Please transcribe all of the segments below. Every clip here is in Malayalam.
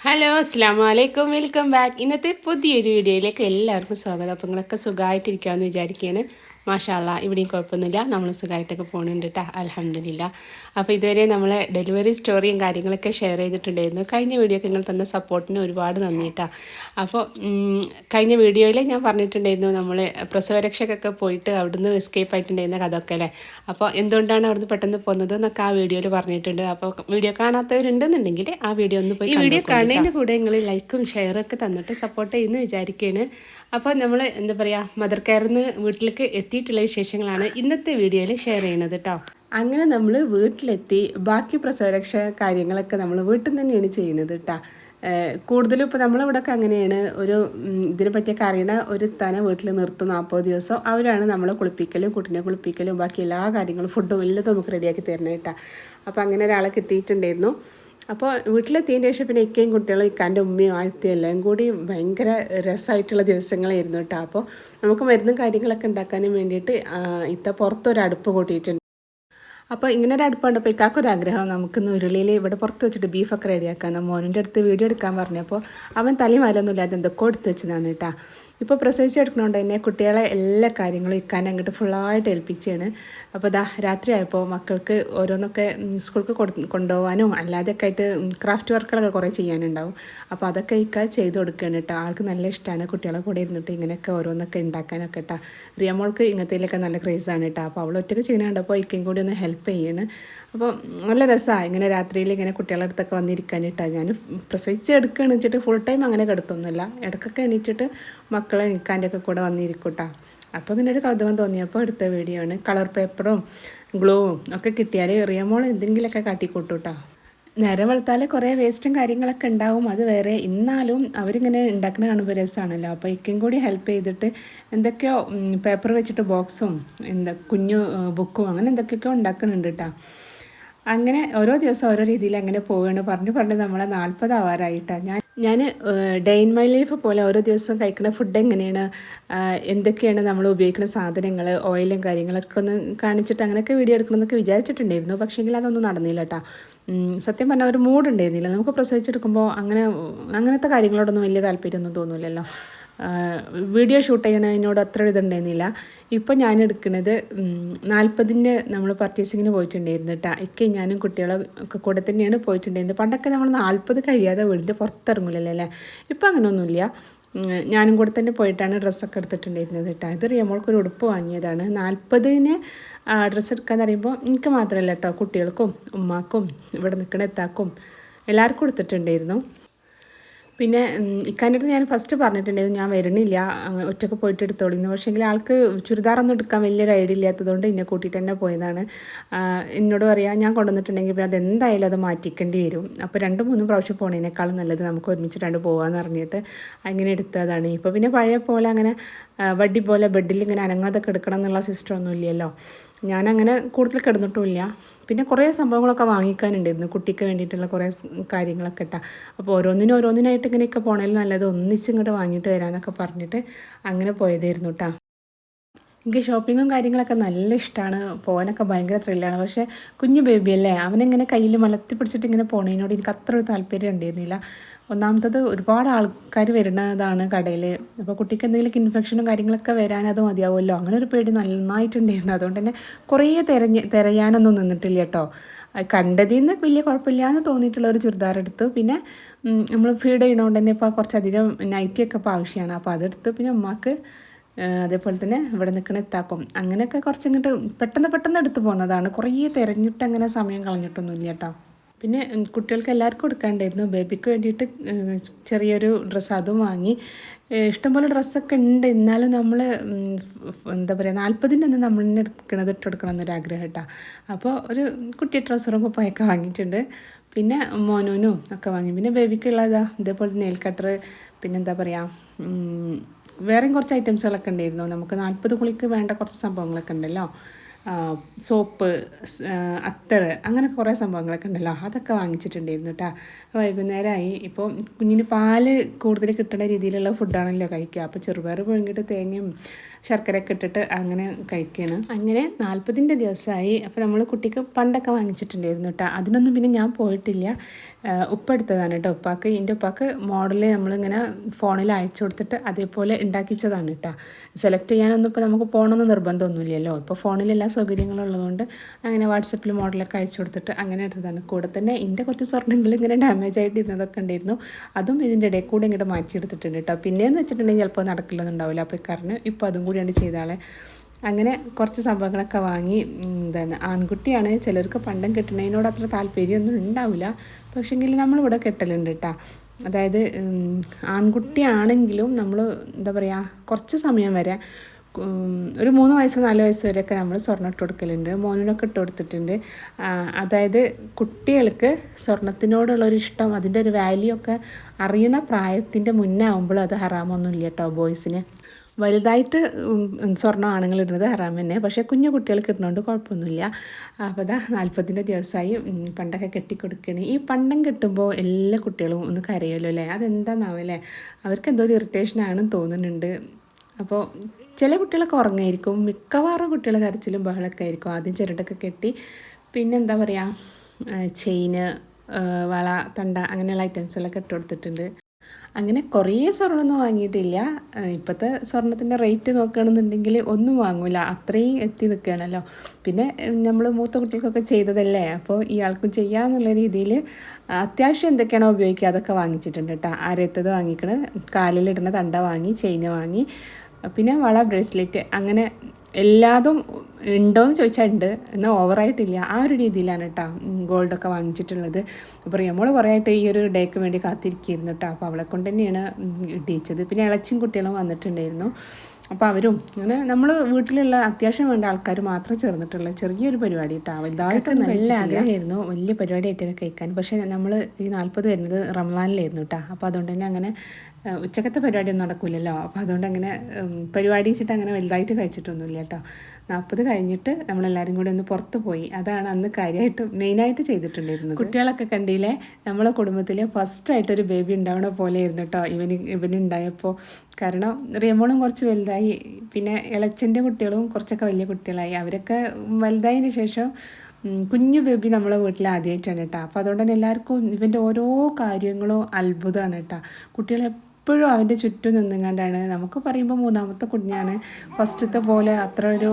ഹലോ അസ്സാം വലൈക്കും വെൽക്കം ബാക്ക് ഇന്നത്തെ പുതിയൊരു വീഡിയോയിലേക്ക് എല്ലാവർക്കും സ്വാഗതം. അപ്പോൾ നിങ്ങളൊക്കെ സുഖമായിട്ടിരിക്കാമെന്ന് വിചാരിക്കുകയാണ് മാഷാല്ല ഇവിടെയും കുഴപ്പമൊന്നുമില്ല. നമ്മൾ സുഖമായിട്ടൊക്കെ പോകുന്നുണ്ട് കേട്ടോ അലഹമില്ല അപ്പോൾ ഇതുവരെ നമ്മൾ ഡെലിവറി സ്റ്റോറിയും കാര്യങ്ങളൊക്കെ ഷെയർ ചെയ്തിട്ടുണ്ടായിരുന്നു. കഴിഞ്ഞ വീഡിയോക്ക് നിങ്ങൾ തന്ന സപ്പോർട്ടിന് ഒരുപാട് നന്ദി കേട്ടോ അപ്പോൾ കഴിഞ്ഞ വീഡിയോയിൽ ഞാൻ പറഞ്ഞിട്ടുണ്ടായിരുന്നു നമ്മൾ പ്രസവരക്ഷക്കൊക്കെ പോയിട്ട് അവിടുന്ന് എസ്കേപ്പ് ആയിട്ടുണ്ടായിരുന്ന കഥ ഒക്കെ അല്ലേ? അപ്പോൾ എന്തുകൊണ്ടാണ് അവിടുന്ന് പെട്ടെന്ന് പോകുന്നത് എന്നൊക്കെ ആ വീഡിയോയിൽ പറഞ്ഞിട്ടുണ്ട്. അപ്പോൾ വീഡിയോ കാണാത്തവരുണ്ടെന്നുണ്ടെങ്കിൽ ആ വീഡിയോ ഒന്ന് പോയി വീഡിയോ കാണുന്നതിന്റെ കൂടെ നിങ്ങൾ ലൈക്കും ഷെയറും ഒക്കെ തന്നിട്ട് സപ്പോർട്ട് ചെയ്യുന്നു വിചാരിക്കുകയാണ് അപ്പോൾ നമ്മൾ എന്താ പറയുക മദർ കെയറിൽ നിന്ന് വീട്ടിലേക്ക് എത്തിയിട്ടുള്ള വിശേഷങ്ങളാണ് ഇന്നത്തെ വീഡിയോയിൽ ഷെയർ ചെയ്യുന്നത് കേട്ടോ അങ്ങനെ നമ്മൾ വീട്ടിലെത്തി ബാക്കി പ്രസവരക്ഷ കാര്യങ്ങളൊക്കെ നമ്മൾ വീട്ടിൽ നിന്ന് തന്നെയാണ് ചെയ്യുന്നത് കേട്ടോ കൂടുതലും ഇപ്പോൾ നമ്മളിവിടെയൊക്കെ അങ്ങനെയാണ്. ഒരു ഇതിനെ പറ്റിയൊക്കെ അറിയണ ഒരു തന വീട്ടിൽ നിർത്തും നാൽപ്പത് ദിവസം. അവരാണ് നമ്മളെ കുളിപ്പിക്കലും കുട്ടിനെ കുളിപ്പിക്കലും ബാക്കി എല്ലാ കാര്യങ്ങളും ഫുഡും എല്ലാം നമുക്ക് റെഡിയാക്കി തരണം കേട്ടോ അപ്പോൾ അങ്ങനെ ഒരാളെ കിട്ടിയിട്ടുണ്ടായിരുന്നു. അപ്പോൾ വീട്ടിലെത്തിയതിന് ശേഷം പിന്നെ ഇക്കയും കുട്ടികളും ഇക്കാന്റെ ഉമ്മയും ആദ്യത്തെ എല്ലാം കൂടി ഭയങ്കര രസമായിട്ടുള്ള ദിവസങ്ങളായിരുന്നു കേട്ടോ. അപ്പോൾ നമുക്ക് മരുന്നും കാര്യങ്ങളൊക്കെ ഉണ്ടാക്കാനും വേണ്ടിയിട്ട് ഇത്ത പുറത്തൊരു അടുപ്പ് കൂട്ടിയിട്ടുണ്ട്. അപ്പോൾ ഇങ്ങനെ ഒരു അടുപ്പുണ്ട് അപ്പോൾ ഇക്കാക്കൊരു ആഗ്രഹം നമുക്കിന്ന് ഉരുളിയിൽ ഇവിടെ പുറത്ത് വെച്ചിട്ട് ബീഫൊക്കെ റെഡിയാക്കാം മോനിന്റെ അടുത്ത് വീഡിയോ എടുക്കാൻ പറഞ്ഞപ്പോൾ അവൻ തലയും വരൊന്നുമില്ലാതെ എന്തൊക്കെ എടുത്ത് വെച്ചതാണ് കേട്ടോ. ഇപ്പോൾ പ്രസവിച്ചെടുക്കണോണ്ട് തന്നെ കുട്ടികളെ എല്ലാ കാര്യങ്ങളും ഇക്കാൻ അങ്ങോട്ട് ഫുള്ളായിട്ട് ഏൽപ്പിച്ചാണ് അപ്പോൾ ദാ രാത്രിയായപ്പോൾ മക്കൾക്ക് ഓരോന്നൊക്കെ സ്കൂൾക്ക് കൊണ്ടുപോകാനും അല്ലാതെയൊക്കെ ആയിട്ട് ക്രാഫ്റ്റ് വർക്കുകളൊക്കെ കുറേ ചെയ്യാനുണ്ടാവും. അപ്പോൾ അതൊക്കെ ഇക്ക ചെയ്ത് കൊടുക്കുകയാണ് കേട്ടോ ആൾക്ക് നല്ല ഇഷ്ടമാണ് കുട്ടികളെ കൂടെ ഇരുന്നിട്ട് ഇങ്ങനെയൊക്കെ ഓരോന്നൊക്കെ ഉണ്ടാക്കാനൊക്കെ കേട്ടോ റിയമോൾക്ക് ഇങ്ങനത്തേലൊക്കെ നല്ല ക്രേസാണ് കേട്ടോ അപ്പോൾ അവൾ ഒറ്റയ്ക്ക് ചെയ്യണ കണ്ടപ്പോൾ ഇക്കയും കൂടി ഒന്ന് ഹെൽപ്പ് ചെയ്യാണ്. അപ്പോൾ നല്ല രസമാണ് ഇങ്ങനെ രാത്രിയിൽ ഇങ്ങനെ കുട്ടികളുടെ അടുത്തൊക്കെ വന്നിരിക്കാനിട്ടാണ് ഞാൻ പ്രസവിച്ച് എടുക്കുകയാണ് വെച്ചിട്ട് ഫുൾ ടൈം അങ്ങനെ കിടത്തൊന്നുമില്ല. ഇടക്കൊക്കെ എണീറ്റിട്ട് മക്കളെ നിൽക്കാന്റെ ഒക്കെ കൂടെ വന്നിരിക്കൂട്ടാ. അപ്പോൾ ഇങ്ങനെ ഒരു കൗതുകം തോന്നിയപ്പോൾ എടുത്ത വീഡിയോ ആണ്. കളർ പേപ്പറും ഗ്ലൂവും ഒക്കെ കിട്ടിയാൽ എറിയമോൾ എന്തെങ്കിലുമൊക്കെ കാട്ടിക്കൂട്ടൂട്ടോ. നേരെ വെളുത്താൽ കുറേ വേസ്റ്റും കാര്യങ്ങളൊക്കെ ഉണ്ടാവും. അത് വേറെ. എന്നാലും അവരിങ്ങനെ ഉണ്ടാക്കുന്ന കാണുമ്പോൾ രസമാണല്ലോ അപ്പോൾ ഇക്കും കൂടി ഹെൽപ്പ് ചെയ്തിട്ട് എന്തൊക്കെയോ പേപ്പർ വെച്ചിട്ട് ബോക്സും എന്താ കുഞ്ഞു ബുക്കും അങ്ങനെ എന്തൊക്കെയൊക്കെയോ ഉണ്ടാക്കുന്നുണ്ട് കേട്ടോ അങ്ങനെ ഓരോ ദിവസം ഓരോ രീതിയിൽ അങ്ങനെ പോവുകയാണ്. പറഞ്ഞു പറഞ്ഞ് നമ്മളെ നാൽപ്പത് ആവാറായിട്ടാണ് ഞാൻ ഞാൻ ഡേ ഇൻ മൈ ലൈഫ് പോലെ ഓരോ ദിവസവും കഴിക്കുന്ന ഫുഡ് എങ്ങനെയാണ്? എന്തൊക്കെയാണ് നമ്മൾ ഉപയോഗിക്കുന്ന സാധനങ്ങൾ ഓയിലും കാര്യങ്ങളൊക്കെ ഒന്ന് കാണിച്ചിട്ട് അങ്ങനെയൊക്കെ വീഡിയോ എടുക്കണമെന്നൊക്കെ വിചാരിച്ചിട്ടുണ്ടായിരുന്നു. പക്ഷേങ്കിൽ അതൊന്നും നടന്നില്ല കേട്ടോ സത്യം പറഞ്ഞാൽ ഒരു മൂഡ് ഉണ്ടായിരുന്നില്ല. നമുക്ക് പ്രസവിച്ചെടുക്കുമ്പോൾ അങ്ങനെ അങ്ങനത്തെ കാര്യങ്ങളോടൊന്നും വലിയ താല്പര്യമൊന്നും തോന്നില്ലല്ലോ വീഡിയോ ഷൂട്ട് ചെയ്യണതിനോട് അത്ര ഇതുണ്ടായിരുന്നില്ല. ഇപ്പോൾ ഞാൻ എടുക്കുന്നത് നാൽപ്പതിന്റെ നമ്മൾ പർച്ചേസിങ്ങിന് പോയിട്ടുണ്ടായിരുന്നു കേട്ടോ ഇക്കെ ഞാനും കുട്ടികളൊക്കെ കൂടെ തന്നെയാണ് പോയിട്ടുണ്ടായിരുന്നത്. പണ്ടൊക്കെ നമ്മൾ നാൽപ്പത് കഴിയാതെ വീടിന്റെ പുറത്തിറങ്ങില്ലല്ലോ അല്ലേ? ഇപ്പം അങ്ങനെയൊന്നുമില്ല ഞാനും കൂടെ തന്നെ പോയിട്ടാണ് ഡ്രസ്സൊക്കെ എടുത്തിട്ടുണ്ടായിരുന്നത് കേട്ടോ ഇത് റിയമോൾക്കൊരു ഉടുപ്പ് വാങ്ങിയതാണ്. നാൽപ്പതിന് ഡ്രസ്സ് എടുക്കാന്ന് പറയുമ്പോൾ എനിക്ക് മാത്രമല്ല കേട്ടോ കുട്ടികൾക്കും ഉമ്മാക്കും ഇവിടെ നിൽക്കണ എത്താക്കും എല്ലാവർക്കും എടുത്തിട്ടുണ്ടായിരുന്നു. പിന്നെ ഇക്കാന്റെ ഞാൻ ഫസ്റ്റ് പറഞ്ഞിട്ടുണ്ടായിരുന്നു ഞാൻ വരണില്ല ഒറ്റയ്ക്ക് പോയിട്ട് എടുത്തോളിന്ന് പക്ഷേങ്കിൽ ആൾക്ക് ചുരിദാറൊന്നും എടുക്കാൻ വലിയൊരു ഐഡിയ ഇല്ലാത്തതുകൊണ്ട് എന്നെ കൂട്ടിയിട്ട് തന്നെ പോയതാണ്. എന്നോട് പറയാം ഞാൻ കൊണ്ടുവന്നിട്ടുണ്ടെങ്കിൽ പിന്നെ അതെന്തായാലും അത് മാറ്റിക്കേണ്ടി വരും. അപ്പോൾ രണ്ട് മൂന്ന് പ്രാവശ്യം പോണതിനേക്കാളും നല്ലത് നമുക്ക് ഒരുമിച്ച് രണ്ട് പോകാമെന്ന് പറഞ്ഞിട്ട് അങ്ങനെ എടുത്തതാണ്. ഇപ്പോൾ പിന്നെ പഴയ പോലെ അങ്ങനെ വടി പോലെ ബെഡിൽ ഇങ്ങനെ അനങ്ങാതെ കിടക്കണം എന്നുള്ള സിസ്റ്റം ഒന്നും ഇല്ലല്ലോ. ഞാനങ്ങനെ കൂടുതൽ കിടന്നിട്ടുമില്ല. പിന്നെ കുറേ സംഭവങ്ങളൊക്കെ വാങ്ങിക്കാനുണ്ടായിരുന്നു. കുട്ടിക്ക് വേണ്ടിയിട്ടുള്ള കുറേ കാര്യങ്ങളൊക്കെ ഇട്ടാ. അപ്പോൾ ഓരോന്നിനും ഓരോന്നിനായിട്ട് ഇങ്ങനെയൊക്കെ പോണേൽ നല്ലത് ഒന്നിച്ചിങ്ങോട്ട് വാങ്ങിയിട്ട് വരാമെന്നൊക്കെ പറഞ്ഞിട്ട് അങ്ങനെ പോയതായിരുന്നു കേട്ടോ എനിക്ക് ഷോപ്പിങ്ങും കാര്യങ്ങളൊക്കെ നല്ല ഇഷ്ടമാണ് പോകാനൊക്കെ ഭയങ്കര ത്രില്ലാണ്. പക്ഷേ കുഞ്ഞു ബേബി അല്ലേ? അവനിങ്ങനെ കയ്യിൽ മലത്തി പിടിച്ചിട്ട് ഇങ്ങനെ പോണതിനോട് എനിക്ക് അത്ര ഒരു താല്പര്യം ഉണ്ടായിരുന്നില്ല. ഒന്നാമത്തത് ഒരുപാട് ആൾക്കാർ വരുന്നതാണ് കടയിൽ അപ്പോൾ കുട്ടിക്ക് എന്തെങ്കിലും ഇൻഫെക്ഷനും കാര്യങ്ങളൊക്കെ വരാൻ അത് മതിയാവുമല്ലോ. അങ്ങനെ ഒരു പേടി നന്നായിട്ടുണ്ടായിരുന്നു. അതുകൊണ്ട് തന്നെ കുറേ തിരഞ്ഞ് തിരയാനൊന്നും നിന്നിട്ടില്ല കേട്ടോ. കണ്ടതിൽ നിന്ന് വലിയ കുഴപ്പമില്ല എന്ന് തോന്നിയിട്ടുള്ള ഒരു ചുരിദാർ എടുത്തു. പിന്നെ നമ്മൾ ഫീഡ് ചെയ്യണോണ്ട് തന്നെ ഇപ്പോൾ കുറച്ചധികം നൈറ്റിയൊക്കെ ഇപ്പോൾ ആവശ്യമാണ് അപ്പോൾ അതെടുത്ത് പിന്നെ ഉമ്മാക്ക് അതേപോലെ തന്നെ ഇവിടെ നിൽക്കണ എത്താക്കും അങ്ങനെയൊക്കെ കുറച്ചിങ്ങോട്ട് പെട്ടെന്ന് പെട്ടെന്ന് എടുത്തു പോകുന്നതാണ് കുറേ തിരഞ്ഞിട്ട് അങ്ങനെ സമയം കളഞ്ഞിട്ടൊന്നുമില്ല കേട്ടോ. പിന്നെ കുട്ടികൾക്ക് എല്ലാവർക്കും കൊടുക്കാണ്ടായിരുന്നു. ബേബിക്ക് വേണ്ടിയിട്ട് ചെറിയൊരു ഡ്രസ്സ് അതും വാങ്ങി. ഇഷ്ടംപോലെ ഡ്രസ്സൊക്കെ ഉണ്ട്. എന്നാലും നമ്മൾ എന്താ പറയുക നാൽപ്പതിന്റെ അന്ന് നമ്മൾ എടുക്കണത് ഇട്ട് എന്നൊരു ആഗ്രഹം കേട്ടോ അപ്പോൾ ഒരു കുട്ടി ഡ്രസ്സറും കുപ്പായൊക്കെ വാങ്ങിയിട്ടുണ്ട്. പിന്നെ മോനൂനും ഒക്കെ വാങ്ങി. പിന്നെ ബേബിക്കുള്ളതാ ഇതേപോലെ നെയിൽ കട്ടർ പിന്നെ എന്താ പറയുക വേറെയും കുറച്ച് ഐറ്റംസുകളൊക്കെ ഉണ്ടായിരുന്നു. നമുക്ക് നാൽപ്പത് കുളിക്ക് വേണ്ട കുറച്ച് സംഭവങ്ങളൊക്കെ ഉണ്ടല്ലോ. സോപ്പ് അത്തറ് അങ്ങനെ കുറേ സംഭവങ്ങളൊക്കെ ഉണ്ടല്ലോ. അതൊക്കെ വാങ്ങിച്ചിട്ടുണ്ടായിരുന്നു കേട്ടോ വൈകുന്നേരമായി ഇപ്പോൾ കുഞ്ഞിന് പാൽ കൂടുതൽ കിട്ടുന്ന രീതിയിലുള്ള ഫുഡാണല്ലോ കഴിക്കുക. അപ്പോൾ ചെറുപയർ പുഴുങ്ങിയിട്ട് തേങ്ങയും ശർക്കരയൊക്കെ ഇട്ടിട്ട് അങ്ങനെ കഴിക്കുകയാണ് അങ്ങനെ നാൽപ്പതിന്റെ ദിവസമായി. അപ്പോൾ നമ്മൾ കുട്ടിക്ക് പണ്ടൊക്കെ വാങ്ങിച്ചിട്ടുണ്ടായിരുന്നു കേട്ടോ. അതിനൊന്നും പിന്നെ ഞാൻ പോയിട്ടില്ല. ഉപ്പെടുത്തതാണ് കേട്ടോ ഉപ്പാക്ക്. എന്റെ ഉപ്പാക്ക് മോഡൽ നമ്മളിങ്ങനെ ഫോണിൽ അയച്ചു കൊടുത്തിട്ട് അതേപോലെ ഉണ്ടാക്കിച്ചതാണ് കേട്ടോ. സെലക്ട് ചെയ്യാനൊന്നും ഇപ്പോൾ നമുക്ക് പോകണമെന്ന് നിർബന്ധമൊന്നുമില്ലല്ലോ. ഇപ്പോൾ ഫോണിൽ എല്ലാ സൗകര്യങ്ങളും ഉള്ളതുകൊണ്ട് അങ്ങനെ വാട്സപ്പിൽ മോഡലൊക്കെ അയച്ചു കൊടുത്തിട്ട് അങ്ങനെ എടുത്തതാണ്. കൂടെ തന്നെ എന്റെ കുറച്ച് സ്വർണങ്ങൾ ഇങ്ങനെ ഡാമേജ് ആയിട്ട് ഇരുന്നതൊക്കെ ഉണ്ടായിരുന്നു. അതും ഇതിന്റെ ഇടയിൽ കൂടെ ഇങ്ങോട്ട് മാറ്റിയെടുത്തിട്ടുണ്ട് കേട്ടോ. പിന്നെയെന്ന് വെച്ചിട്ടുണ്ടെങ്കിൽ ചിലപ്പോൾ നടക്കില്ലെന്നുണ്ടാവില്ല. അപ്പോൾ കാരണം ഇപ്പോൾ അതും കൂടിയാണ് ചെയ്താളെ അങ്ങനെ കുറച്ച് സംഭവങ്ങളൊക്കെ വാങ്ങി എന്താണ് ആൺകുട്ടിയാണ്. ചിലർക്ക് പണ്ടം കെട്ടുന്നതിനോട് അത്ര താല്പര്യമൊന്നും ഉണ്ടാവില്ല. പക്ഷേങ്കിൽ നമ്മളിവിടെ കെട്ടലുണ്ട് കേട്ടോ അതായത് ആൺകുട്ടിയാണെങ്കിലും നമ്മൾ എന്താ പറയുക കുറച്ച് സമയം വരെ ഒരു മൂന്ന് വയസ്സ് നാല് വയസ്സ് വരെയൊക്കെ നമ്മൾ സ്വർണം ഇട്ട് കൊടുക്കലുണ്ട്. മോനിനൊക്കെ ഇട്ട് കൊടുത്തിട്ടുണ്ട്. അതായത് കുട്ടികൾക്ക് സ്വർണത്തിനോടുള്ളൊരു ഇഷ്ടം അതിന്റെ ഒരു വാല്യൂ ഒക്കെ അറിയണ പ്രായത്തിന്റെ മുന്നേ ആകുമ്പോൾ അത് ഹറാമൊന്നുമില്ല കേട്ടോ ബോയ്സിന് വലുതായിട്ട് സ്വർണം ആണുങ്ങൾ ഇടുന്നത് ഹറാം തന്നെ പക്ഷേ കുഞ്ഞു കുട്ടികൾക്ക് ഇടുന്നതുകൊണ്ട് കുഴപ്പമൊന്നുമില്ല. അപ്പോൾ അതാ നാൽപ്പത്തിന്റെ ദിവസമായി പണ്ടൊക്കെ കെട്ടിക്കൊടുക്കണേ. ഈ പണ്ടം കെട്ടുമ്പോൾ എല്ലാ കുട്ടികളും ഒന്ന് കരയുമല്ലോ അല്ലേ? അതെന്താണെന്നാവല്ലേ അവർക്ക് എന്തോ ഒരു ഇറിറ്റേഷനാണെന്ന് തോന്നുന്നുണ്ട്. അപ്പോൾ ചില കുട്ടികളൊക്കെ ഉറങ്ങായിരിക്കും. മിക്കവാറും കുട്ടികൾ കരച്ചിലും ബഹളമൊക്കെ ആയിരിക്കും. ആദ്യം ചിരട്ടൊക്കെ കെട്ടി പിന്നെ എന്താ പറയുക ചെയിന് വള തണ്ട അങ്ങനെയുള്ള ഐറ്റംസെല്ലാം കെട്ടി കൊടുത്തിട്ടുണ്ട് അങ്ങനെ കുറേ സ്വർണമൊന്നും വാങ്ങിയിട്ടില്ല. ഇപ്പോഴത്തെ സ്വർണത്തിന്റെ റേറ്റ് നോക്കുകയാണെന്നുണ്ടെങ്കിൽ ഒന്നും വാങ്ങൂല. അത്രയും എത്തി നിൽക്കുകയാണല്ലോ. പിന്നെ നമ്മൾ മൂത്ത കുട്ടികൾക്കൊക്കെ ചെയ്തതല്ലേ? അപ്പോൾ ഇയാൾക്കും ചെയ്യാമെന്നുള്ള രീതിയിൽ അത്യാവശ്യം എന്തൊക്കെയാണോ ഉപയോഗിക്കുക അതൊക്കെ വാങ്ങിച്ചിട്ടുണ്ട് കേട്ടോ. ആരെത്തത് വാങ്ങിക്കണ്? കാലിലിടുന്ന തണ്ട വാങ്ങി ചെയിന് വാങ്ങി. പിന്നെ വള ബ്രേസ്ലെറ്റ് അങ്ങനെ എല്ലാതും ഉണ്ടോ എന്ന് ചോദിച്ചാൽ ഉണ്ട് എന്നാൽ ഓവറായിട്ടില്ല. ആ ഒരു രീതിയിലാണ് കേട്ടോ ഗോൾഡൊക്കെ വാങ്ങിച്ചിട്ടുള്ളത്. അപ്പോൾ റിയമോൾ കുറേ ആയിട്ട് ഈ ഒരു ഡേക്ക് വേണ്ടി കാത്തിരിക്കുകയായിരുന്നു കേട്ടോ. അപ്പോൾ അവളെ കൊണ്ട് തന്നെയാണ് ഇട്ടിച്ചത് ഇടിയിച്ചത് പിന്നെ ഇളച്ചും കുട്ടികളും വന്നിട്ടുണ്ടായിരുന്നു. അപ്പോൾ അവരും അങ്ങനെ നമ്മൾ വീട്ടിലുള്ള അത്യാവശ്യം വേണ്ട ആൾക്കാർ മാത്രം ചേർന്നിട്ടുള്ള ചെറിയൊരു പരിപാടി കേട്ടോ. വലുതായിട്ട് നല്ല ആഗ്രഹമായിരുന്നു. വലിയ പരിപാടിയായിട്ടൊക്കെ കഴിക്കാൻ പക്ഷേ നമ്മൾ ഈ നാൽപ്പത് വരുന്നത് റംസാനിലായിരുന്നു കേട്ടോ. അപ്പോൾ അതുകൊണ്ട് തന്നെ അങ്ങനെ ഉച്ചക്കത്തെ പരിപാടിയൊന്നും നടക്കില്ലല്ലോ അപ്പോൾ അതുകൊണ്ട് അങ്ങനെ പരിപാടി വെച്ചിട്ട് അങ്ങനെ വലുതായിട്ട് കഴിച്ചിട്ടൊന്നുമില്ല കേട്ടോ. നാൽപ്പത് കഴിഞ്ഞിട്ട് നമ്മളെല്ലാവരും കൂടി ഒന്ന് പുറത്ത് പോയി. അതാണ് അന്ന് കാര്യമായിട്ട് മെയിനായിട്ട് ചെയ്തിട്ടുണ്ടായിരുന്നത്. കുട്ടികളൊക്കെ കണ്ടില്ലേ നമ്മളെ കുടുംബത്തിൽ ഫസ്റ്റായിട്ടൊരു ബേബി ഉണ്ടാവണ പോലെ ആയിരുന്നു കേട്ടോ ഇവന് ഇവനുണ്ടായപ്പോൾ കാരണം റിയമോളും കുറച്ച് വലുതായി. പിന്നെ ഇളച്ചന്റെ കുട്ടികളും കുറച്ചൊക്കെ വലിയ കുട്ടികളായി. അവരൊക്കെ വലുതായതിന് ശേഷം കുഞ്ഞു ബേബി നമ്മളെ വീട്ടിൽ ആദ്യമായിട്ടാണ് കേട്ടോ. അപ്പോൾ അതുകൊണ്ട് തന്നെ എല്ലാവർക്കും ഇവന്റെ ഓരോ കാര്യങ്ങളും അത്ഭുതമാണ് കേട്ടോ. കുട്ടികൾ എപ്പോഴും അവന്റെ ചുറ്റും നിന്നുകൊണ്ടാണ്. നമുക്ക് പറയുമ്പോൾ മൂന്നാമത്തെ കുഞ്ഞാണ്. ഫസ്റ്റത്തെ പോലെ അത്ര ഒരു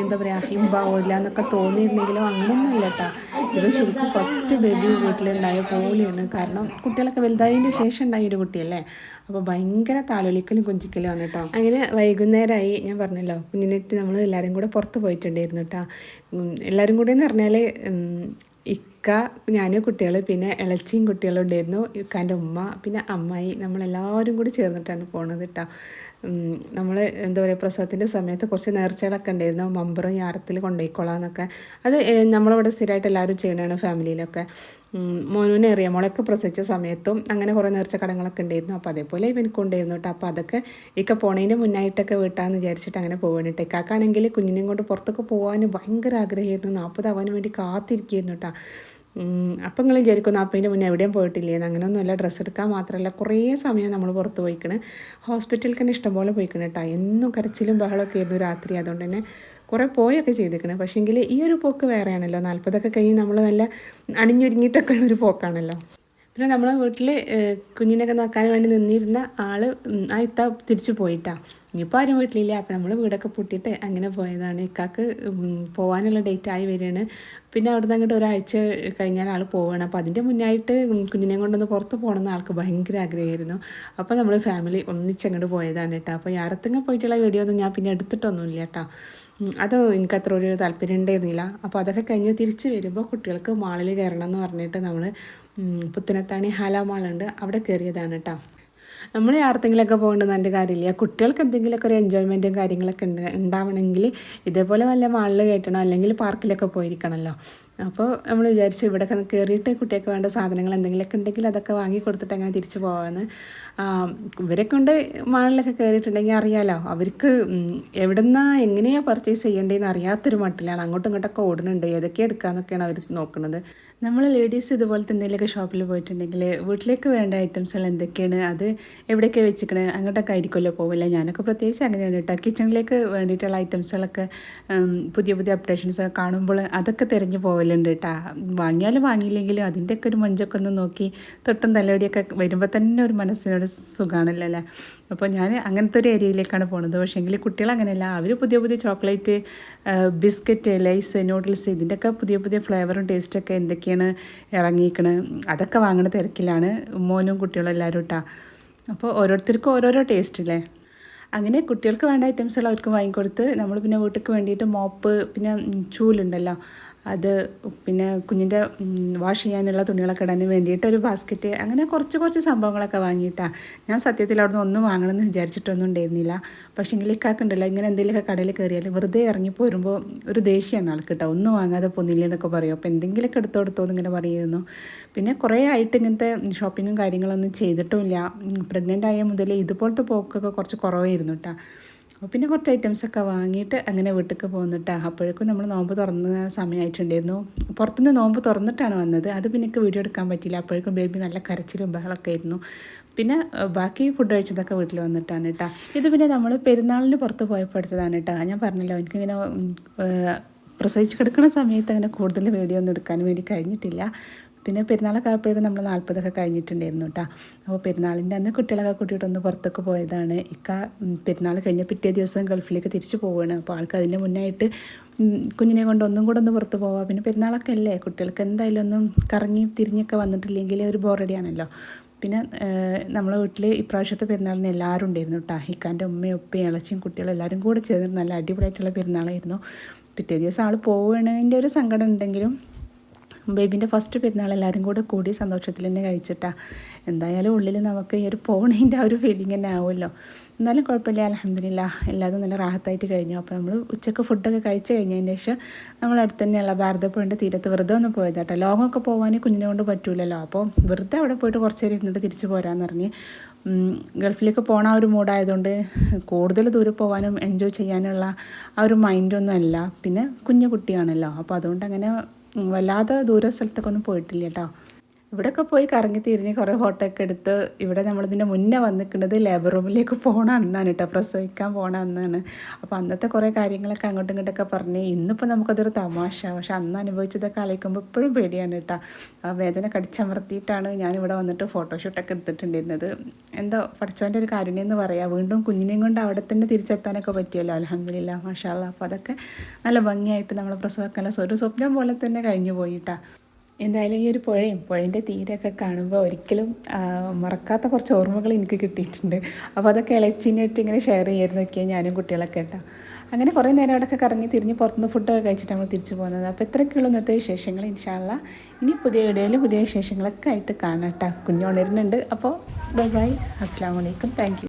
എന്താ പറയുക ഇമ്പാവില്ല എന്നൊക്കെ തോന്നിയിരുന്നെങ്കിലും അങ്ങനെയൊന്നും ഇല്ല കേട്ടോ. ഇത് ശരിക്കും ഫസ്റ്റ് ബേബി വീട്ടിലുണ്ടായ പോലെയാണ്. കാരണം കുട്ടികളൊക്കെ വലുതായതിന് ശേഷം ഉണ്ടായ ഒരു കുട്ടിയല്ലേ? അപ്പോൾ ഭയങ്കര താലോലിക്കലും കുഞ്ചിക്കലുമാണ് കേട്ടോ. അങ്ങനെ വൈകുന്നേരമായി ഞാൻ പറഞ്ഞല്ലോ കുഞ്ഞിനിട്ട് നമ്മൾ എല്ലാവരും കൂടെ പുറത്ത് പോയിട്ടുണ്ടായിരുന്നു കേട്ടോ. എല്ലാവരും കൂടെ എന്ന് പറഞ്ഞാൽ ഇക്ക ഞാൻ കുട്ടികൾ പിന്നെ ഇളച്ചിയും കുട്ടികളും ഉണ്ടായിരുന്നു ഇക്കാന്റെ ഉമ്മ പിന്നെ അമ്മായി നമ്മളെല്ലാവരും കൂടി ചേർന്നിട്ടാണ് പോണത് കേട്ടോ നമ്മൾ എന്താ പറയുക പ്രസവത്തിന്റെ സമയത്ത് കുറച്ച് നേർച്ചകളൊക്കെ ഉണ്ടായിരുന്നു മമ്പറും യാറത്തിൽ കൊണ്ടുപോയിക്കോളാന്നൊക്കെ അത് നമ്മളിവിടെ സ്ഥിരമായിട്ട് എല്ലാവരും ചെയ്യണതാണ് ഫാമിലിയിലൊക്കെ. മോനുവിനെ അറിയാം മോളൊക്കെ പ്രസവിച്ച സമയത്തും അങ്ങനെ കുറേ നേർച്ച കടങ്ങളൊക്കെ ഉണ്ടായിരുന്നു അപ്പോൾ അതേപോലെ ഇവനക്കും ഉണ്ടായിരുന്നു കേട്ടോ അപ്പോൾ അതൊക്കെ ഇക്ക പോണേന്റെ മുന്നായിട്ടൊക്കെ വീട്ടാന്ന് വിചാരിച്ചിട്ട് അങ്ങനെ പോവാണ് ഇക്കാക്കാണെങ്കിൽ കുഞ്ഞിനെയും കൊണ്ട് പുറത്തൊക്കെ പോകാൻ ഭയങ്കര ആഗ്രഹമായിരുന്നു നാൽപ്പത് അവന് വേണ്ടി കാത്തിരിക്കുകയായിരുന്നു കേട്ടോ അപ്പം നിങ്ങൾ വിചാരിക്കുന്നു അപ്പം ഇതിന്റെ മുന്നേ എവിടെയും പോയിട്ടില്ലേന്ന് അങ്ങനെയൊന്നുമല്ല ഡ്രസ്സ് എടുക്കാൻ മാത്രമല്ല കുറേ സമയം നമ്മൾ പുറത്ത് പോയിക്കണ്. ഹോസ്പിറ്റലിൽ തന്നെ ഇഷ്ടംപോലെ പോയിക്കണ് കേട്ടോ എന്നും കരച്ചിലും ബഹളമൊക്കെ ആയിരുന്നു രാത്രി. അതുകൊണ്ട് തന്നെ കുറേ പോയൊക്കെ ചെയ്തിരിക്കണേ പക്ഷേങ്കിൽ ഈ ഒരു പോക്ക് വേറെയാണല്ലോ. നാൽപ്പതൊക്കെ കഴിഞ്ഞ് നമ്മൾ നല്ല അണിഞ്ഞൊരുങ്ങിയിട്ടൊക്കെ ഉള്ളൊരു പോക്കാണല്ലോ. പിന്നെ നമ്മളെ വീട്ടിൽ കുഞ്ഞിനൊക്കെ നോക്കാൻ വേണ്ടി നിന്നിരുന്ന ആൾ ആ ഇത്ത തിരിച്ചു പോയിട്ടാ. ഇനിയിപ്പോൾ ആരും വീട്ടിലില്ല. അപ്പോൾ നമ്മൾ വീടൊക്കെ പൂട്ടിയിട്ട് അങ്ങനെ പോയതാണ്. ഇക്കാക്ക് പോകാനുള്ള ഡേറ്റ് ആയി വരികയാണ്. പിന്നെ അവിടുന്ന് അങ്ങോട്ട് ഒരാഴ്ച കഴിഞ്ഞാൽ ആൾ പോവുകയാണ് അപ്പോൾ അതിന്റെ മുന്നായിട്ട് കുഞ്ഞിനെ കൊണ്ടൊന്ന് പുറത്ത് പോകണമെന്ന് ആൾക്ക് ഭയങ്കര ആഗ്രഹമായിരുന്നു. അപ്പോൾ നമ്മൾ ഫാമിലി ഒന്നിച്ചങ്ങോട്ട് പോയതാണ് കേട്ടോ. അപ്പോൾ യാറത്തങ്ങ പോയിട്ടുള്ള വീഡിയോ ഒന്നും ഞാൻ പിന്നെ എടുത്തിട്ടൊന്നുമില്ല കേട്ടോ. അത് എനിക്ക് അത്ര ഒരു താല്പര്യം ഉണ്ടായിരുന്നില്ല. അപ്പോൾ അതൊക്കെ കഴിഞ്ഞ് തിരിച്ച് വരുമ്പോൾ കുട്ടികൾക്ക് മാളിൽ കയറണം എന്ന് പറഞ്ഞിട്ട് നമ്മൾ പുത്തനത്താണി ഹാല മാളുണ്ട്. അവിടെ കയറിയതാണ് കേട്ടോ. നമ്മൾ ആർക്കെങ്കിലുമൊക്കെ പോകേണ്ടത് എന്റെ കാര്യമില്ല? കുട്ടികൾക്ക് എന്തെങ്കിലുമൊക്കെ ഒരു എൻജോയ്മെന്റും കാര്യങ്ങളൊക്കെ ഉണ്ട് ഉണ്ടാവണമെങ്കിൽ ഇതേപോലെ വല്ല മാളിൽ കയറ്റണം അല്ലെങ്കിൽ പാർക്കിലൊക്കെ പോയിരിക്കണമല്ലോ. അപ്പോൾ നമ്മൾ വിചാരിച്ചു ഇവിടെ കയറിയിട്ട് കുട്ടിയൊക്കെ വേണ്ട സാധനങ്ങൾ എന്തെങ്കിലുമൊക്കെ ഉണ്ടെങ്കിൽ അതൊക്കെ വാങ്ങി കൊടുത്തിട്ട് അങ്ങനെ തിരിച്ചു പോകാമെന്ന് ഇവരെ കൊണ്ട് മാളിലൊക്കെ കയറിയിട്ടുണ്ടെങ്കിൽ അറിയാലോ. അവർക്ക് എവിടെന്നാ എങ്ങനെയാണ് പർച്ചേസ് ചെയ്യേണ്ടതെന്ന് അറിയാത്തൊരു മട്ടിലാണ്. അങ്ങോട്ടും ഇങ്ങോട്ടൊക്കെ ഓടുന്നുണ്ട്. ഏതൊക്കെ എടുക്കാമെന്നൊക്കെയാണ് അവർ നോക്കുന്നത് നമ്മൾ ലേഡീസ് ഇതുപോലത്തെ എന്തെങ്കിലുമൊക്കെ ഷോപ്പിൽ പോയിട്ടുണ്ടെങ്കിൽ വീട്ടിലേക്ക് വേണ്ട ഐറ്റംസുകൾ എന്തൊക്കെയാണ്? അത് എവിടെയൊക്കെ വെച്ചിക്കണേ? അങ്ങോട്ടൊക്കെ ആയിരിക്കുമല്ലോ പോവില്ല? ഞാനൊക്കെ പ്രത്യേകിച്ച് അങ്ങനെയാണ് കേട്ടോ കിച്ചണിലേക്ക് വേണ്ടിയിട്ടുള്ള ഐറ്റംസുകളൊക്കെ പുതിയ പുതിയ അപ്ഡേഷൻസ് കാണുമ്പോൾ അതൊക്കെ തിരഞ്ഞു പോകലുണ്ട് കേട്ടോ വാങ്ങിയാലും വാങ്ങിയില്ലെങ്കിലും അതിന്റെയൊക്കെ ഒരു മൊഞ്ചൊക്കെ ഒന്ന് നോക്കി തൊട്ടും തലവടിയൊക്കെ വരുമ്പോൾ തന്നെ ഒരു മനസ്സിനൊരു സുഖമാണല്ലോ അല്ലേ? അപ്പോൾ ഞാൻ അങ്ങനത്തെ ഒരു ഏരിയയിലേക്കാണ് പോകുന്നത് പക്ഷേങ്കിൽ കുട്ടികൾ അങ്ങനെയല്ല. അവർ പുതിയ പുതിയ ചോക്ലേറ്റ് ബിസ്ക്കറ്റ് ലൈസ് നൂഡിൽസ് ഇതിന്റെയൊക്കെ പുതിയ പുതിയ ഫ്ലേവറും ടേസ്റ്റൊക്കെ എന്തൊക്കെയാണ് ഇറങ്ങിയിരിക്കണ് അതൊക്കെ വാങ്ങണ തിരക്കിലാണ് മോനും കുട്ടികളും എല്ലാവരും കേട്ടാ അപ്പോൾ ഓരോരുത്തർക്കും ഓരോരോ ടേസ്റ്റ് അല്ലേ? അങ്ങനെ കുട്ടികൾക്ക് വേണ്ട ഐറ്റംസ് ഐറ്റംസുകൾ അവർക്ക് വാങ്ങിക്കൊടുത്ത് നമ്മൾ പിന്നെ വീട്ടിലേക്ക് വേണ്ടിയിട്ട് മോപ്പ് പിന്നെ ചൂലുണ്ടല്ലോ. അത് പിന്നെ കുഞ്ഞിന്റെ വാഷ് ചെയ്യാനുള്ള തുണികളൊക്കെ ഇടാൻ വേണ്ടിയിട്ട് ഒരു ബാസ്ക്കറ്റ് അങ്ങനെ കുറച്ച് കുറച്ച് സംഭവങ്ങളൊക്കെ വാങ്ങിയിട്ടാണ് ഞാൻ സത്യത്തിൽ അവിടെ നിന്ന് ഒന്നും വാങ്ങണമെന്ന് വിചാരിച്ചിട്ടൊന്നും ഉണ്ടായിരുന്നില്ല. പക്ഷേ എങ്കിൽ ഇക്കാക്കുണ്ടല്ലോ ഇങ്ങനെ എന്തെങ്കിലുമൊക്കെ കടയിൽ കയറിയാൽ വെറുതെ ഇറങ്ങി പോരുമ്പോൾ ഒരു ദേഷ്യമാണ് ആൾക്ക് കേട്ടോ ഒന്നും വാങ്ങാതെ പോകുന്നില്ല എന്നൊക്കെ പറയും. അപ്പോൾ എന്തെങ്കിലുമൊക്കെ എടുത്തോ എടുത്തോ എന്നിങ്ങനെ പറയുന്നു. പിന്നെ കുറേ ആയിട്ട് ഇങ്ങനത്തെ ഷോപ്പിങ്ങും കാര്യങ്ങളൊന്നും ചെയ്തിട്ടുമില്ല പ്രഗ്നന്റ് ആയ മുതൽ ഇതുപോലത്തെ പോക്കൊക്കെ കുറച്ച് കുറവായിരുന്നു കേട്ടോ അപ്പോൾ പിന്നെ കുറച്ച് ഐറ്റംസൊക്കെ വാങ്ങിയിട്ട് അങ്ങനെ വീട്ടിലേക്ക് പോകുന്നിട്ട് അപ്പോഴേക്കും നമ്മൾ നോമ്പ് തുറന്ന സമയമായിട്ടുണ്ടായിരുന്നു. പുറത്തുനിന്ന് നോമ്പ് തുറന്നിട്ടാണ് വന്നത്. അത് പിന്നെ എനിക്ക് വീഡിയോ എടുക്കാൻ പറ്റില്ല അപ്പോഴേക്കും ബേബി നല്ല കരച്ചിലും ബഹളമൊക്കെ ആയിരുന്നു. പിന്നെ ബാക്കി ഫുഡ് കഴിച്ചതൊക്കെ വീട്ടിൽ വന്നിട്ടാണ് കേട്ടോ ഇത് പിന്നെ നമ്മൾ പെരുന്നാളിന് പുറത്ത് പോയപ്പോൾ എടുത്തതാണ് കേട്ടോ ഞാൻ പറഞ്ഞല്ലോ എനിക്കിങ്ങനെ പ്രസവിച്ച് കിടക്കുന്ന സമയത്ത് അങ്ങനെ കൂടുതൽ വീഡിയോ ഒന്നും എടുക്കാൻ വേണ്ടി കഴിഞ്ഞിട്ടില്ല. പിന്നെ പെരുന്നാളൊക്കെ ആയപ്പോഴേക്കും നമ്മൾ നാൽപ്പതൊക്കെ കഴിഞ്ഞിട്ടുണ്ടായിരുന്നു കേട്ടോ അപ്പോൾ പെരുന്നാളിന്റെ അന്ന് കുട്ടികളൊക്കെ കൂട്ടിയിട്ടൊന്ന് പുറത്തൊക്കെ പോയതാണ്. ഇക്ക പെരുന്നാൾ കഴിഞ്ഞ പിറ്റേ ദിവസം ഗൾഫിലേക്ക് തിരിച്ചു പോവുകയാണ് അപ്പോൾ ആൾക്ക് അതിന്റെ മുന്നായിട്ട് കുഞ്ഞിനെ കൊണ്ട് ഒന്നും കൂടെ ഒന്ന് പുറത്ത് പോവാം. പിന്നെ പെരുന്നാളൊക്കെ അല്ലേ? കുട്ടികൾക്ക് എന്തായാലും ഒന്നും കറങ്ങി തിരിഞ്ഞൊക്കെ വന്നിട്ടില്ലെങ്കിൽ ഒരു ബോറടിയാണല്ലോ പിന്നെ നമ്മളെ വീട്ടിൽ ഇപ്രാവശ്യത്തെ പെരുന്നാളിന് എല്ലാവരും ഉണ്ടായിരുന്നു കേട്ടോ ഹിക്കാന്റെ ഉമ്മയും ഉപ്പയും ഇളച്ചും കുട്ടികളും എല്ലാവരും കൂടെ ചേർന്ന് നല്ല അടിപൊളിയായിട്ടുള്ള പെരുന്നാളായിരുന്നു. പിറ്റേ ദിവസം ആൾ പോവുകയാണതിന്റെ ഒരു സങ്കടം ഉണ്ടെങ്കിലും ബേബിന്റെ ഫസ്റ്റ് പെരുന്നാൾ എല്ലാവരും കൂടെ കൂടി സന്തോഷത്തിൽ തന്നെ കഴിച്ചിട്ടാ. എന്തായാലും ഉള്ളിൽ നമുക്ക് ഈ ഒരു പോണേന്റെ ആ ഒരു ഫീലിംഗ് തന്നെ ആവുമല്ലോ. എന്നാലും കുഴപ്പമില്ല അലഹമില്ല എല്ലാതും നല്ല റാഹത്തായിട്ട് കഴിഞ്ഞു. അപ്പോൾ നമ്മൾ ഉച്ചയ്ക്ക് ഫുഡൊക്കെ കഴിച്ച് കഴിഞ്ഞതിന് ശേഷം നമ്മൾ അടുത്ത് തന്നെയുള്ള ഭാരതപ്പുഴന്റെ തീരത്ത് വെറുതെ ഒന്ന് പോയത് കേട്ടോ ലോങ്ങൊക്കെ പോകാൻ കുഞ്ഞിനെ കൊണ്ട് പറ്റൂലല്ലോ. അപ്പോൾ വെറുതെ അവിടെ പോയിട്ട് കുറച്ച് നേരം ഇരുന്നിട്ട് തിരിച്ച് പോരാന്ന് പറഞ്ഞ് ഗൾഫിലേക്ക് പോണ ആ ഒരു മൂഡായതുകൊണ്ട് കൂടുതൽ ദൂരെ പോകാനും എൻജോയ് ചെയ്യാനുള്ള ആ ഒരു മൈൻഡൊന്നും അല്ല. പിന്നെ കുഞ്ഞു കുട്ടിയാണല്ലോ. അപ്പോൾ അതുകൊണ്ട് അങ്ങനെ വല്ലാതെ ദൂര സ്ഥലത്തൊക്കെ ഒന്നും പോയിട്ടില്ല കേട്ടോ. ഇവിടെയൊക്കെ പോയി കറങ്ങി തിരിഞ്ഞ് കുറേ ഫോട്ടോ ഒക്കെ എടുത്ത് ഇവിടെ നമ്മളിതിന്റെ മുന്നേ വന്നിക്കുന്നത് ലേബർ റൂമിലേക്ക് പോണ അന്നാണ് കേട്ടോ പ്രസവിക്കാൻ പോണ അന്നാണ്. അപ്പോൾ അന്നത്തെ കുറേ കാര്യങ്ങളൊക്കെ അങ്ങോട്ടും ഇങ്ങോട്ടൊക്കെ പറഞ്ഞ് ഇന്നിപ്പോൾ നമുക്കതൊരു തമാശ പക്ഷെ അന്ന് അനുഭവിച്ചതൊക്കെ ആലോചിക്കുമ്പോൾ ഇപ്പോഴും പേടിയാണ് കേട്ടോ ആ വേദന കടിച്ചമർത്തിയിട്ടാണ് ഞാനിവിടെ വന്നിട്ട് ഫോട്ടോഷൂട്ടൊക്കെ എടുത്തിട്ടുണ്ടിരുന്നത് എന്തോ പഠിച്ചവന്റെ ഒരു കാരുണ്യം എന്ന് പറയാം. വീണ്ടും കുഞ്ഞിനെയും കൊണ്ട് അവിടെ തന്നെ തിരിച്ചെത്താനൊക്കെ പറ്റിയല്ലോ. അലഹമില്ല മാഷാല്ല അപ്പോൾ അതൊക്കെ നല്ല ഭംഗിയായിട്ട് നമ്മൾ പ്രസവക്കാലം ഒരു സ്വപ്നം പോലെ തന്നെ കഴിഞ്ഞു പോയിട്ടാ എന്തായാലും ഈ ഒരു പുഴയും പുഴേന്റെ തീരമൊക്കെ കാണുമ്പോൾ ഒരിക്കലും മറക്കാത്ത കുറച്ച് ഓർമ്മകൾ എനിക്ക് കിട്ടിയിട്ടുണ്ട്. അപ്പോൾ അതൊക്കെ ഇളച്ചിനായിട്ട് ഇങ്ങനെ ഷെയർ ചെയ്യായിരുന്നു. ഒക്കെ ഞാനും കുട്ടികളൊക്കെ കേട്ടോ. അങ്ങനെ കുറേ നേരം അവിടെയൊക്കെ കറങ്ങി തിരിഞ്ഞ് പുറത്തുനിന്ന് ഫുഡൊക്കെ കഴിച്ചിട്ട് നമ്മൾ തിരിച്ചു പോകുന്നത്. അപ്പോൾ ഇത്രയൊക്കെയുള്ള ഇന്നത്തെ വിശേഷങ്ങൾ ഇൻഷാല്ല ഇനി പുതിയ വീഡിയോയിൽ പുതിയ വിശേഷങ്ങളൊക്കെ ആയിട്ട് കാണാം കേട്ടോ. കുഞ്ഞുണരുന്നുണ്ട്. അപ്പോൾ ബൈ ബൈ അസ്സാം വലൈക്കും താങ്ക്